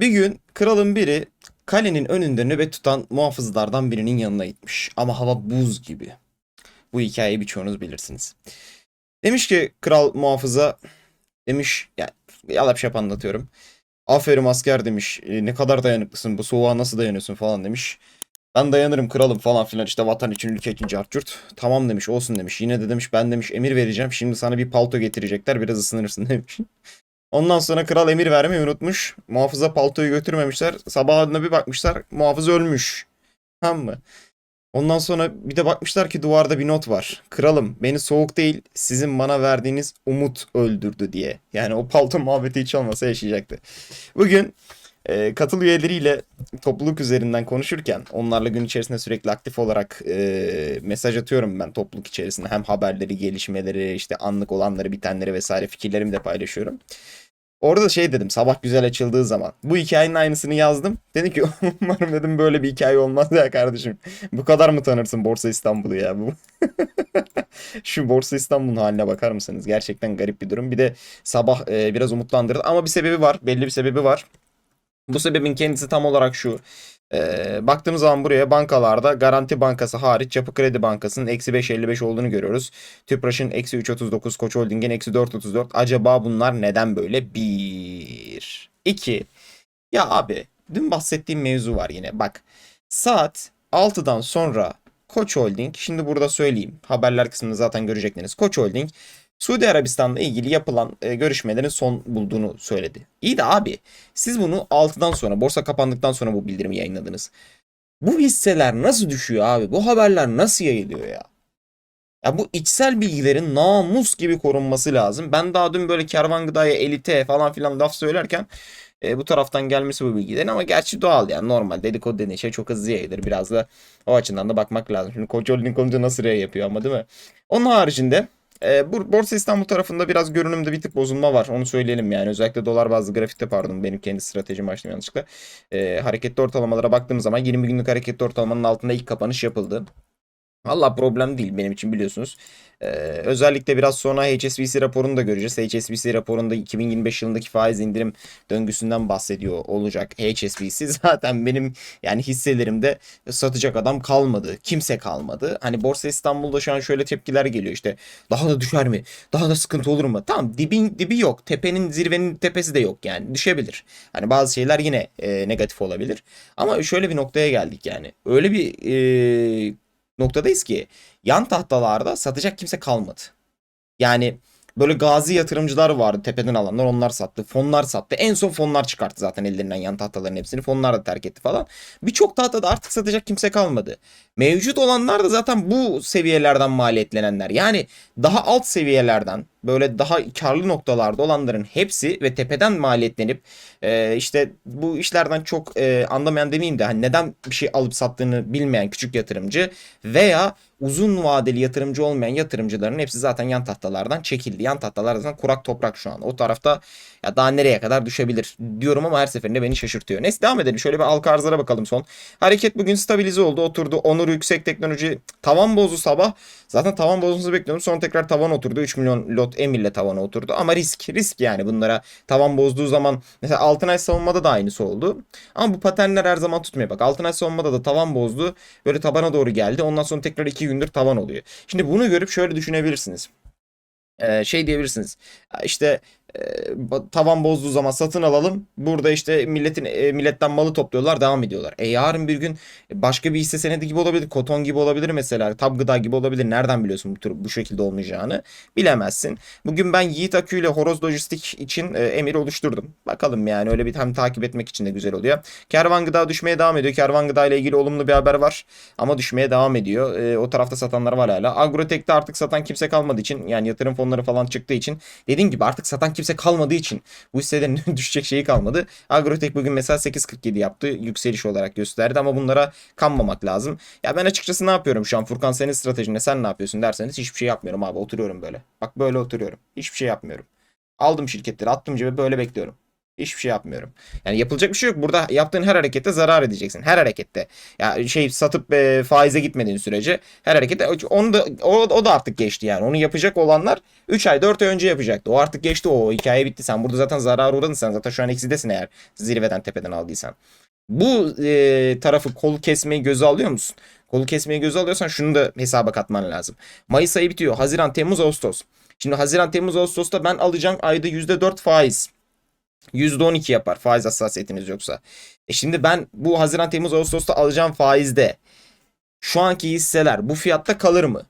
Bir gün kralın biri kalenin önünde nöbet tutan muhafızlardan birinin yanına gitmiş. Ama hava buz gibi. Bu hikayeyi birçoğunuz bilirsiniz. Demiş ki kral muhafıza demiş yani yalap şap anlatıyorum. Aferin asker demiş. "e, Ne kadar dayanıklısın bu soğuğa nasıl dayanıyorsun falan demiş. Ben dayanırım kralım falan filan işte vatan için ülke için cartçurt. Tamam demiş olsun demiş. Yine de demiş ben demiş emir vereceğim. Şimdi sana bir palto getirecekler biraz ısınırsın demiş. Ondan sonra kral emir vermeyi unutmuş. Muhafıza paltoyu götürmemişler. Sabahına bir bakmışlar muhafız ölmüş. Tamam mı? Ondan sonra bir de bakmışlar ki duvarda bir not var. Kralım beni soğuk değil sizin bana verdiğiniz umut öldürdü diye. Yani o palto muhabbeti hiç olmasa yaşayacaktı. Bugün e, katıl üyeleriyle topluluk üzerinden konuşurken onlarla gün içerisinde sürekli aktif olarak e, mesaj atıyorum ben topluluk içerisinde. Hem haberleri, gelişmeleri, işte anlık olanları, bitenleri vesaire fikirlerimi de paylaşıyorum. Orada da şey dedim sabah güzel açıldığı zaman. Bu hikayenin aynısını yazdım. Dedi ki umarım dedim böyle bir hikaye olmaz ya kardeşim. Bu kadar mı tanırsın Borsa İstanbul'u ya bu? Şu Borsa İstanbul'un haline bakar mısınız? Gerçekten garip bir durum. Bir de sabah e, biraz umutlandırdı ama bir sebebi var. Belli bir sebebi var. Bu sebebin kendisi tam olarak şu. Ee, baktığımız zaman buraya bankalarda Garanti Bankası hariç Yapı Kredi Bankası'nın eksi 5.55 olduğunu görüyoruz. Tüpraş'ın eksi 3.39, Koç Holding'in eksi 4.34. Acaba bunlar neden böyle? Bir. İki. Ya abi dün bahsettiğim mevzu var yine. Bak saat 6'dan sonra Koç Holding, şimdi burada söyleyeyim. Haberler kısmında zaten görecekleriniz. Koç Holding Suudi Arabistan'la ilgili yapılan e, görüşmelerin son bulduğunu söyledi. İyi de abi siz bunu 6'dan sonra borsa kapandıktan sonra bu bildirimi yayınladınız. Bu hisseler nasıl düşüyor abi? Bu haberler nasıl yayılıyor ya? Ya bu içsel bilgilerin namus gibi korunması lazım. Ben daha dün böyle kervan gıdaya, elite falan filan laf söylerken e, bu taraftan gelmesi bu bilgilerin ama gerçi doğal yani normal dedikodu dediğin şey çok hızlı yayılır. Biraz da o açıdan da bakmak lazım. Şimdi Koç Holding nasıl R yapıyor ama değil mi? Onun haricinde e, Borsa İstanbul tarafında biraz görünümde bir tık bozulma var. Onu söyleyelim yani. Özellikle dolar bazlı grafikte pardon benim kendi stratejimi açtım yanlışlıkla. E, hareketli ortalamalara baktığım zaman 20 günlük hareketli ortalamanın altında ilk kapanış yapıldı. Valla problem değil benim için biliyorsunuz. Ee, özellikle biraz sonra HSBC raporunu da göreceğiz. HSBC raporunda 2025 yılındaki faiz indirim döngüsünden bahsediyor olacak HSBC. Zaten benim yani hisselerimde satacak adam kalmadı. Kimse kalmadı. Hani Borsa İstanbul'da şu an şöyle tepkiler geliyor işte. Daha da düşer mi? Daha da sıkıntı olur mu? Tamam dibin dibi yok. Tepenin zirvenin tepesi de yok yani. Düşebilir. Hani bazı şeyler yine e, negatif olabilir. Ama şöyle bir noktaya geldik yani. Öyle bir e, noktadayız ki yan tahtalarda satacak kimse kalmadı. Yani böyle gazi yatırımcılar vardı tepeden alanlar onlar sattı. Fonlar sattı. En son fonlar çıkarttı zaten ellerinden yan tahtaların hepsini. Fonlar da terk etti falan. Birçok tahtada artık satacak kimse kalmadı. Mevcut olanlar da zaten bu seviyelerden maliyetlenenler. Yani daha alt seviyelerden böyle daha karlı noktalarda olanların hepsi ve tepeden maliyetlenip e, işte bu işlerden çok e, anlamayan demeyeyim de hani neden bir şey alıp sattığını bilmeyen küçük yatırımcı veya uzun vadeli yatırımcı olmayan yatırımcıların hepsi zaten yan tahtalardan çekildi. Yan tahtalar zaten kurak toprak şu an. O tarafta ya daha nereye kadar düşebilir diyorum ama her seferinde beni şaşırtıyor. Neyse devam edelim. Şöyle bir halka arzlara bakalım son. Hareket bugün stabilize oldu. Oturdu. Onur Yüksek Teknoloji tavan bozdu sabah. Zaten tavan bozmasını bekliyordum. Sonra tekrar tavan oturdu. 3 milyon lot emirle tavana oturdu. Ama risk. Risk yani bunlara tavan bozduğu zaman mesela Altınay savunmada da aynısı oldu. Ama bu paternler her zaman tutmuyor. Bak Altınay savunmada da tavan bozdu. Böyle tabana doğru geldi. Ondan sonra tekrar 2 gündür tavan oluyor. Şimdi bunu görüp şöyle düşünebilirsiniz. Ee, şey diyebilirsiniz. İşte tavan bozduğu zaman satın alalım. Burada işte milletin e, milletten malı topluyorlar, devam ediyorlar. E yarın bir gün başka bir hisse senedi gibi olabilir, koton gibi olabilir mesela, tab gıda gibi olabilir. Nereden biliyorsun bu tür bu şekilde olmayacağını? Bilemezsin. Bugün ben Yiğit Akü ile Horoz Lojistik için e, emir oluşturdum. Bakalım yani öyle bir hem takip etmek için de güzel oluyor. Kervan gıda düşmeye devam ediyor. Kervan gıda ile ilgili olumlu bir haber var ama düşmeye devam ediyor. E, o tarafta satanlar var hala. Agrotek'te artık satan kimse kalmadığı için yani yatırım fonları falan çıktığı için dediğim gibi artık satan kimse kalmadığı için bu hisselerin düşecek şeyi kalmadı. Agrotek bugün mesela 8.47 yaptı. Yükseliş olarak gösterdi ama bunlara kanmamak lazım. Ya ben açıkçası ne yapıyorum şu an Furkan senin stratejinde sen ne yapıyorsun derseniz hiçbir şey yapmıyorum abi oturuyorum böyle. Bak böyle oturuyorum. Hiçbir şey yapmıyorum. Aldım şirketleri attım cebe böyle bekliyorum. Hiçbir şey yapmıyorum. Yani yapılacak bir şey yok. Burada yaptığın her harekette zarar edeceksin. Her harekette. Ya şey satıp e, faize gitmediğin sürece her harekette onu da o, o da artık geçti yani. Onu yapacak olanlar 3 ay 4 ay önce yapacaktı. O artık geçti o hikaye bitti. Sen burada zaten zarar uğradın sen. Zaten şu an eksidesin eğer zirveden tepeden aldıysan. Bu e, tarafı kol kesmeyi göze alıyor musun? Kolu kesmeyi göze alıyorsan şunu da hesaba katman lazım. Mayıs ayı bitiyor. Haziran, Temmuz, Ağustos. Şimdi Haziran, Temmuz, Ağustos'ta ben alacağım ayda %4 faiz. %12 yapar faiz hassasiyetiniz yoksa. E şimdi ben bu Haziran, Temmuz, Ağustos'ta alacağım faizde şu anki hisseler bu fiyatta kalır mı?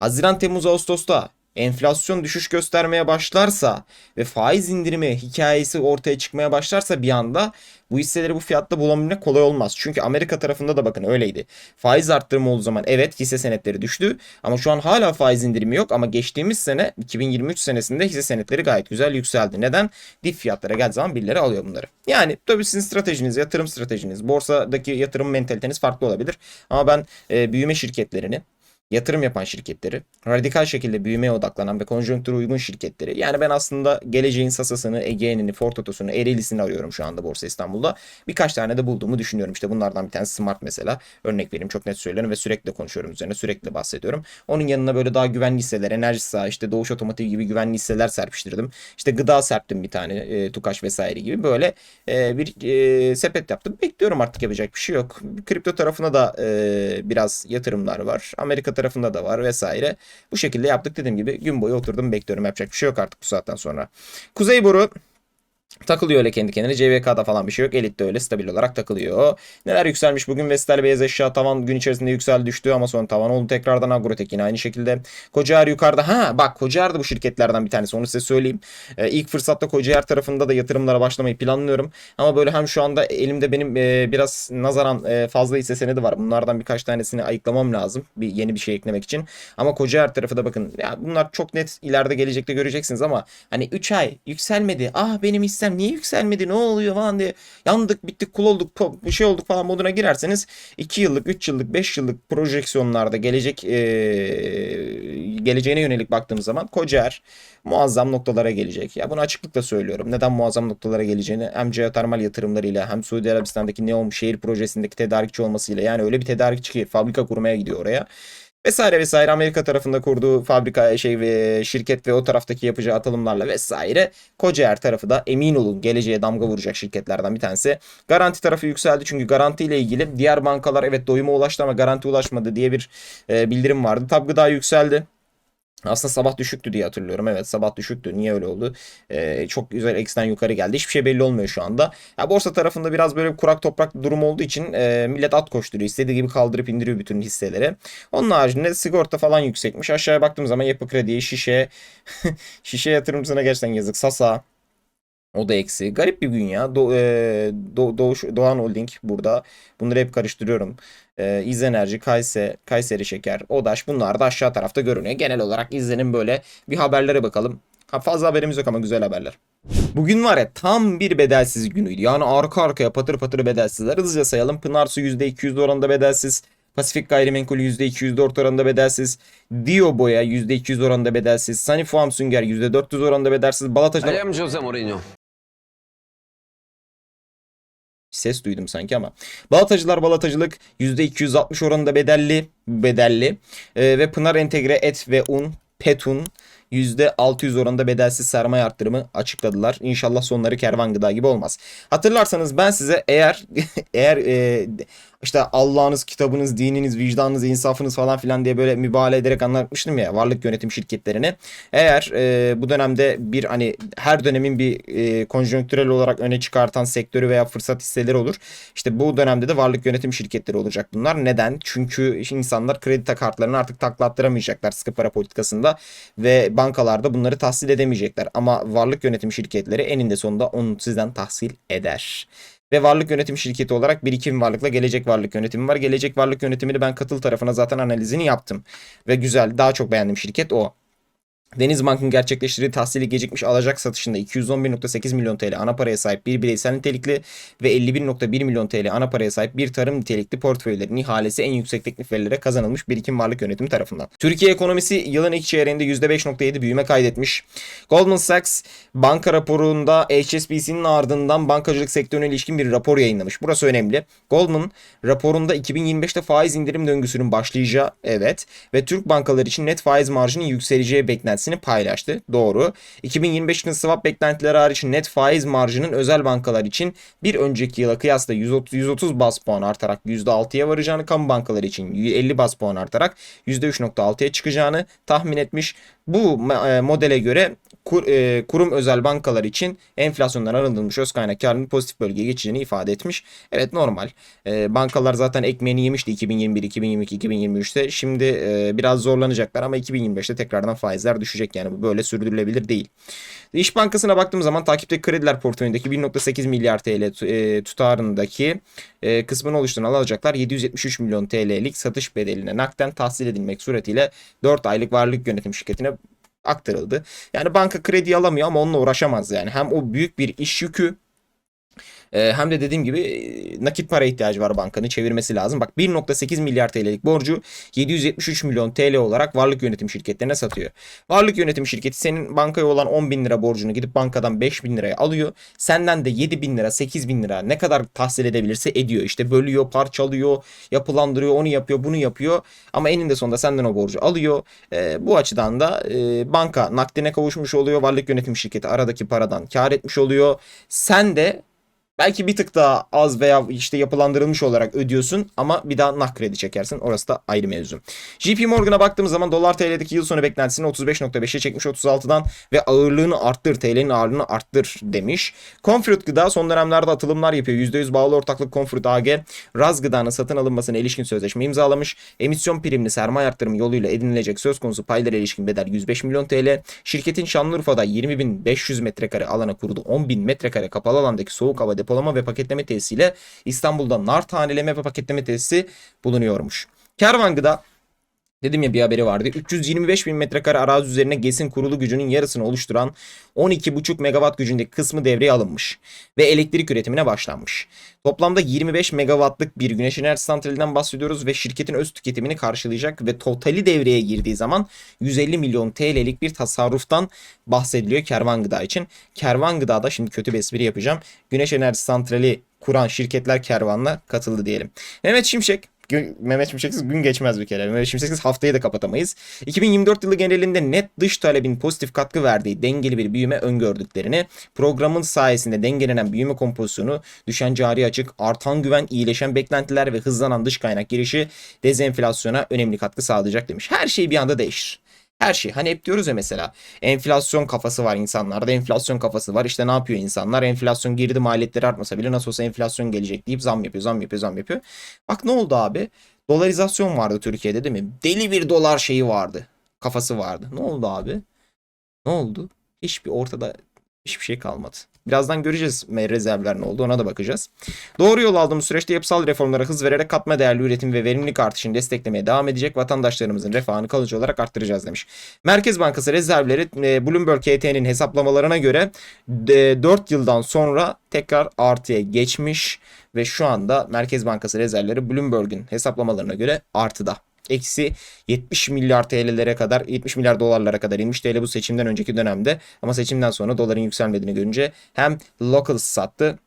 Haziran, Temmuz, Ağustos'ta enflasyon düşüş göstermeye başlarsa ve faiz indirimi hikayesi ortaya çıkmaya başlarsa bir anda bu hisseleri bu fiyatta bulabilmek kolay olmaz. Çünkü Amerika tarafında da bakın öyleydi. Faiz arttırımı olduğu zaman evet hisse senetleri düştü ama şu an hala faiz indirimi yok ama geçtiğimiz sene 2023 senesinde hisse senetleri gayet güzel yükseldi. Neden? Dip fiyatlara geldiği zaman birileri alıyor bunları. Yani tabii sizin stratejiniz, yatırım stratejiniz, borsadaki yatırım mentaliteniz farklı olabilir. Ama ben e, büyüme şirketlerini yatırım yapan şirketleri, radikal şekilde büyümeye odaklanan ve konjonktüre uygun şirketleri. Yani ben aslında geleceğin Sasa'sını, Ege'nini, Fortotos'unu, Ereğli'sini arıyorum şu anda Borsa İstanbul'da. Birkaç tane de bulduğumu düşünüyorum. İşte bunlardan bir tanesi Smart mesela. Örnek vereyim çok net söylüyorum ve sürekli konuşuyorum üzerine, sürekli bahsediyorum. Onun yanına böyle daha güvenli hisseler, enerji saha, işte Doğuş Otomotiv gibi güvenli hisseler serpiştirdim. İşte gıda serptim bir tane, e, Tukaş vesaire gibi böyle e, bir e, sepet yaptım. Bekliyorum artık yapacak bir şey yok. Kripto tarafına da e, biraz yatırımlar var. Amerika tarafında da var vesaire. Bu şekilde yaptık dediğim gibi gün boyu oturdum bekliyorum yapacak bir şey yok artık bu saatten sonra. Kuzey boru Takılıyor öyle kendi kendine. CVK'da falan bir şey yok. Elite de öyle stabil olarak takılıyor. Neler yükselmiş bugün Vestel beyaz eşya tavan gün içerisinde yükseldi düştü ama sonra tavan oldu tekrardan Agrotek yine aynı şekilde. Kocaer yukarıda. Ha bak Kocaer de bu şirketlerden bir tanesi onu size söyleyeyim. Ee, ilk fırsatta Kocaer tarafında da yatırımlara başlamayı planlıyorum. Ama böyle hem şu anda elimde benim e, biraz nazaran e, fazla hisse senedi var. Bunlardan birkaç tanesini ayıklamam lazım. Bir yeni bir şey eklemek için. Ama Kocaer tarafı da bakın ya bunlar çok net ileride gelecekte göreceksiniz ama hani 3 ay yükselmedi. Ah benim hissem niye yükselmedi ne oluyor falan diye yandık bittik kul olduk bir şey olduk falan moduna girerseniz 2 yıllık 3 yıllık 5 yıllık projeksiyonlarda gelecek ee, geleceğine yönelik baktığımız zaman Kocaer muazzam noktalara gelecek. Ya bunu açıklıkla söylüyorum. Neden muazzam noktalara geleceğini hem jeotermal yatırımlarıyla hem Suudi Arabistan'daki Neom şehir projesindeki tedarikçi olmasıyla yani öyle bir tedarikçi ki fabrika kurmaya gidiyor oraya vesaire vesaire Amerika tarafında kurduğu fabrika şey ve şirket ve o taraftaki yapacağı atılımlarla vesaire Kocaer tarafı da emin olun geleceğe damga vuracak şirketlerden bir tanesi. Garanti tarafı yükseldi çünkü garanti ile ilgili diğer bankalar evet doyuma ulaştı ama garanti ulaşmadı diye bir e, bildirim vardı. Tab gıda yükseldi. Aslında sabah düşüktü diye hatırlıyorum. Evet sabah düşüktü. Niye öyle oldu? Ee, çok güzel X'ten yukarı geldi. Hiçbir şey belli olmuyor şu anda. Ya borsa tarafında biraz böyle kurak toprak durum olduğu için e, millet at koşturuyor. İstediği gibi kaldırıp indiriyor bütün hisseleri. Onun haricinde sigorta falan yüksekmiş. Aşağıya baktığım zaman yapı krediye, şişe, şişe yatırımcısına gerçekten yazık. Sasa, o da eksi. Garip bir gün ya. Do, e, Do, Doğuş, Doğan Holding burada. Bunları hep karıştırıyorum. E, İz Enerji, Kayse, Kayseri Şeker, Odaş bunlar da aşağı tarafta görünüyor. Genel olarak İzle'nin böyle bir haberlere bakalım. Ha, fazla haberimiz yok ama güzel haberler. Bugün var ya tam bir bedelsiz günüydü. Yani arka arkaya patır patır bedelsizler. Hızlıca sayalım. Pınar Su %200 oranında bedelsiz. Pasifik Gayrimenkul %204 oranında bedelsiz. Dio Boya %200 oranında bedelsiz. Sunny Farm Sünger %400 oranında bedelsiz. Balatacılar... I Jose Mourinho. Ses duydum sanki ama. Balatacılar balatacılık %260 oranında bedelli bedelli ee, ve Pınar Entegre Et ve Un Petun %600 oranında bedelsiz sermaye arttırımı açıkladılar. İnşallah sonları kervan gıda gibi olmaz. Hatırlarsanız ben size eğer eğer e, işte Allah'ınız, kitabınız, dininiz, vicdanınız, insafınız falan filan diye böyle mübalağa ederek anlatmıştım ya varlık yönetim şirketlerini. Eğer e, bu dönemde bir hani her dönemin bir e, konjonktürel olarak öne çıkartan sektörü veya fırsat hisseleri olur. İşte bu dönemde de varlık yönetim şirketleri olacak bunlar. Neden? Çünkü insanlar kredi kartlarını artık taklattıramayacaklar sıkı para politikasında ve bankalarda bunları tahsil edemeyecekler. Ama varlık yönetim şirketleri eninde sonunda onu sizden tahsil eder ve varlık yönetim şirketi olarak birikim varlıkla gelecek varlık yönetimi var. Gelecek varlık yönetimini ben katıl tarafına zaten analizini yaptım. Ve güzel daha çok beğendiğim şirket o. Denizbank'ın gerçekleştirdiği tahsili gecikmiş alacak satışında 211.8 milyon TL ana paraya sahip bir bireysel nitelikli ve 51.1 milyon TL ana paraya sahip bir tarım nitelikli portföylerin ihalesi en yüksek teklif verilere kazanılmış birikim varlık yönetimi tarafından. Türkiye ekonomisi yılın ilk çeyreğinde %5.7 büyüme kaydetmiş. Goldman Sachs banka raporunda HSBC'nin ardından bankacılık sektörüne ilişkin bir rapor yayınlamış. Burası önemli. Goldman raporunda 2025'te faiz indirim döngüsünün başlayacağı evet ve Türk bankaları için net faiz marjının yükseleceği beklentisini paylaştı. Doğru. 2025 yılın swap beklentileri hariç net faiz marjının özel bankalar için bir önceki yıla kıyasla 130, 130 bas puan artarak %6'ya varacağını, kamu bankaları için 50 bas puan artarak %3.6'ya çıkacağını tahmin etmiş. Bu e, modele göre kur, e, kurum özel bankalar için enflasyondan arındırılmış öz kaynak karının pozitif bölgeye geçeceğini ifade etmiş. Evet normal. E, bankalar zaten ekmeğini yemişti 2021, 2022, 2023'te. Şimdi e, biraz zorlanacaklar ama 2025'te tekrardan faizler düşecek yani bu böyle sürdürülebilir değil. İş Bankası'na baktığım zaman takipteki krediler portföyündeki 1.8 milyar TL e, tutarındaki e, kısmını oluşturan alacaklar 773 milyon TL'lik satış bedeline nakden tahsil edilmek suretiyle 4 aylık varlık yönetim şirketine aktarıldı. Yani banka kredi alamıyor ama onunla uğraşamaz yani. Hem o büyük bir iş yükü e, hem de dediğim gibi e, nakit para ihtiyacı var bankanın çevirmesi lazım. Bak 1.8 milyar TL'lik borcu 773 milyon TL olarak varlık yönetim şirketlerine satıyor. Varlık yönetim şirketi senin bankaya olan 10 bin lira borcunu gidip bankadan 5 bin liraya alıyor. Senden de 7 bin lira 8 bin lira ne kadar tahsil edebilirse ediyor. İşte bölüyor parçalıyor yapılandırıyor onu yapıyor bunu yapıyor. Ama eninde sonunda senden o borcu alıyor. E, bu açıdan da e, banka nakdine kavuşmuş oluyor. Varlık yönetim şirketi aradaki paradan kar etmiş oluyor. Sen de Belki bir tık daha az veya işte yapılandırılmış olarak ödüyorsun ama bir daha nah kredi çekersin. Orası da ayrı mevzu. JP Morgan'a baktığımız zaman dolar TL'deki yıl sonu beklentisini 35.5'e çekmiş 36'dan ve ağırlığını arttır, TL'nin ağırlığını arttır demiş. Comfort Gıda son dönemlerde atılımlar yapıyor. %100 bağlı ortaklık Comfort AG, Raz Gıda'nın satın alınmasına ilişkin sözleşme imzalamış. Emisyon primli sermaye arttırımı yoluyla edinilecek söz konusu paylara ilişkin bedel 105 milyon TL. Şirketin Şanlıurfa'da 20.500 metrekare alana kurulu 10.000 metrekare kapalı alandaki soğuk hava depolama ve paketleme tesisiyle İstanbul'da nar taneleme ve paketleme tesisi bulunuyormuş. Kervan Gıda Dedim ya bir haberi vardı. 325 bin metrekare arazi üzerine GES'in kurulu gücünün yarısını oluşturan 12,5 megawatt gücündeki kısmı devreye alınmış ve elektrik üretimine başlanmış. Toplamda 25 megawattlık bir güneş enerji santralinden bahsediyoruz ve şirketin öz tüketimini karşılayacak ve totali devreye girdiği zaman 150 milyon TL'lik bir tasarruftan bahsediliyor Kervan Gıda için. Kervan Gıda'da şimdi kötü bir espri yapacağım. Güneş enerji santrali kuran şirketler kervanla katıldı diyelim. Mehmet Şimşek gün, Mehmet Şimşeksiz gün geçmez bir kere. Mehmet Şimşeksiz haftayı da kapatamayız. 2024 yılı genelinde net dış talebin pozitif katkı verdiği dengeli bir büyüme öngördüklerini, programın sayesinde dengelenen büyüme kompozisyonu, düşen cari açık, artan güven, iyileşen beklentiler ve hızlanan dış kaynak girişi dezenflasyona önemli katkı sağlayacak demiş. Her şey bir anda değişir. Her şey. Hani hep diyoruz ya mesela enflasyon kafası var insanlarda. Enflasyon kafası var. İşte ne yapıyor insanlar? Enflasyon girdi maliyetleri artmasa bile nasıl olsa enflasyon gelecek deyip zam yapıyor, zam yapıyor, zam yapıyor. Bak ne oldu abi? Dolarizasyon vardı Türkiye'de değil mi? Deli bir dolar şeyi vardı. Kafası vardı. Ne oldu abi? Ne oldu? Hiçbir ortada hiçbir şey kalmadı. Birazdan göreceğiz rezervler ne oldu ona da bakacağız. Doğru yol aldığımız süreçte yapısal reformlara hız vererek katma değerli üretim ve verimlilik artışını desteklemeye devam edecek vatandaşlarımızın refahını kalıcı olarak arttıracağız demiş. Merkez Bankası rezervleri e, Bloomberg HT'nin hesaplamalarına göre 4 yıldan sonra tekrar artıya geçmiş ve şu anda Merkez Bankası rezervleri Bloomberg'in hesaplamalarına göre artıda eksi 70 milyar TL'lere kadar 70 milyar dolarlara kadar inmiş TL bu seçimden önceki dönemde. Ama seçimden sonra doların yükselmediğini görünce hem local sattı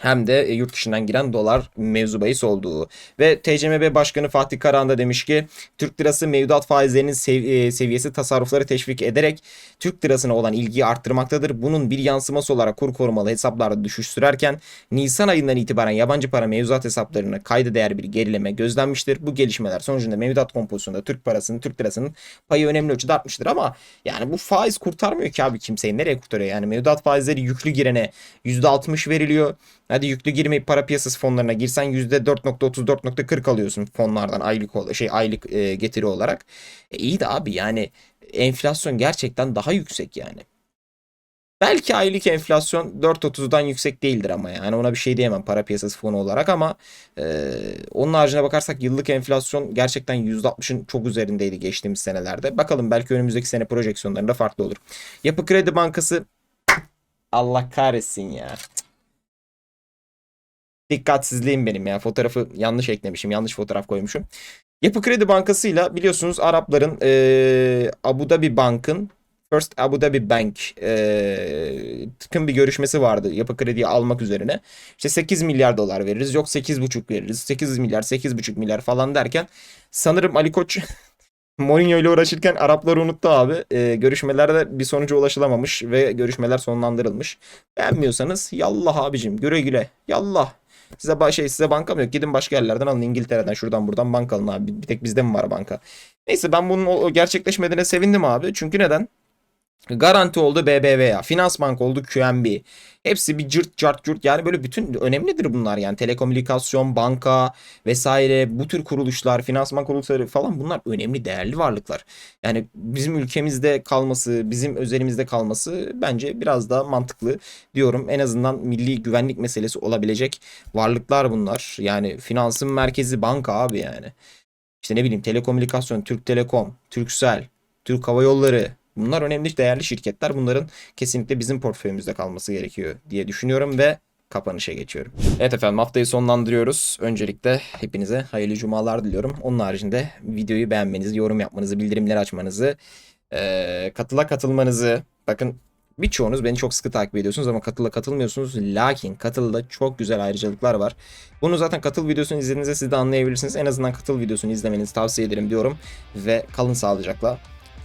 hem de e, yurt dışından giren dolar mevzu bahis olduğu. Ve TCMB Başkanı Fatih Karahan da demiş ki Türk lirası mevduat faizlerinin e, seviyesi tasarrufları teşvik ederek Türk lirasına olan ilgiyi arttırmaktadır. Bunun bir yansıması olarak kur korumalı hesaplarda düşüş sürerken Nisan ayından itibaren yabancı para mevzuat hesaplarına kayda değer bir gerileme gözlenmiştir. Bu gelişmeler sonucunda mevduat kompozisyonunda Türk parasının, Türk lirasının payı önemli ölçüde artmıştır ama yani bu faiz kurtarmıyor ki abi kimseyi. Nereye kurtarıyor? Yani mevduat faizleri yüklü girene %60 veriliyor. Hadi yüklü girmeyip para piyasası fonlarına girsen %4.34.40 alıyorsun fonlardan aylık şey aylık e, getiri olarak. E iyi de abi yani enflasyon gerçekten daha yüksek yani. Belki aylık enflasyon 4.30'dan yüksek değildir ama yani ona bir şey diyemem para piyasası fonu olarak ama e, onun haricine bakarsak yıllık enflasyon gerçekten %60'ın çok üzerindeydi geçtiğimiz senelerde. Bakalım belki önümüzdeki sene projeksiyonlarında farklı olur. Yapı Kredi Bankası Allah kahretsin ya. Dikkatsizliğim benim ya. Fotoğrafı yanlış eklemişim. Yanlış fotoğraf koymuşum. Yapı Kredi Bankası'yla biliyorsunuz Arapların eee Abu Dhabi Bank'ın First Abu Dhabi Bank eee tıkın bir görüşmesi vardı yapı krediyi almak üzerine. İşte 8 milyar dolar veririz. Yok 8,5 veririz. 8 milyar, 8,5 milyar falan derken sanırım Ali Koç Mourinho ile uğraşırken Arapları unuttu abi. Eee, görüşmelerde bir sonuca ulaşılamamış ve görüşmeler sonlandırılmış. Beğenmiyorsanız yallah abicim güle güle. Yallah. Size şey size banka mı yok? Gidin başka yerlerden alın. İngiltere'den şuradan buradan banka alın abi. Bir tek bizde mi var banka? Neyse ben bunun gerçekleşmediğine sevindim abi. Çünkü neden? Garanti oldu BBVA, Finans Bank oldu QNB. Hepsi bir cırt cart cürt yani böyle bütün önemlidir bunlar yani telekomünikasyon, banka vesaire bu tür kuruluşlar, finansman kuruluşları falan bunlar önemli değerli varlıklar. Yani bizim ülkemizde kalması, bizim özelimizde kalması bence biraz daha mantıklı diyorum. En azından milli güvenlik meselesi olabilecek varlıklar bunlar. Yani finansın merkezi banka abi yani. İşte ne bileyim telekomünikasyon, Türk Telekom, Turkcell, Türk Hava Yolları. Bunlar önemli değerli şirketler. Bunların kesinlikle bizim portföyümüzde kalması gerekiyor diye düşünüyorum ve kapanışa geçiyorum. Evet efendim haftayı sonlandırıyoruz. Öncelikle hepinize hayırlı cumalar diliyorum. Onun haricinde videoyu beğenmenizi, yorum yapmanızı, bildirimleri açmanızı, eee, katıla katılmanızı. Bakın birçoğunuz beni çok sıkı takip ediyorsunuz ama katıla katılmıyorsunuz. Lakin katılda çok güzel ayrıcalıklar var. Bunu zaten katıl videosunu izlediğinizde siz de anlayabilirsiniz. En azından katıl videosunu izlemenizi tavsiye ederim diyorum. Ve kalın sağlıcakla.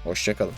Hoşçakalın.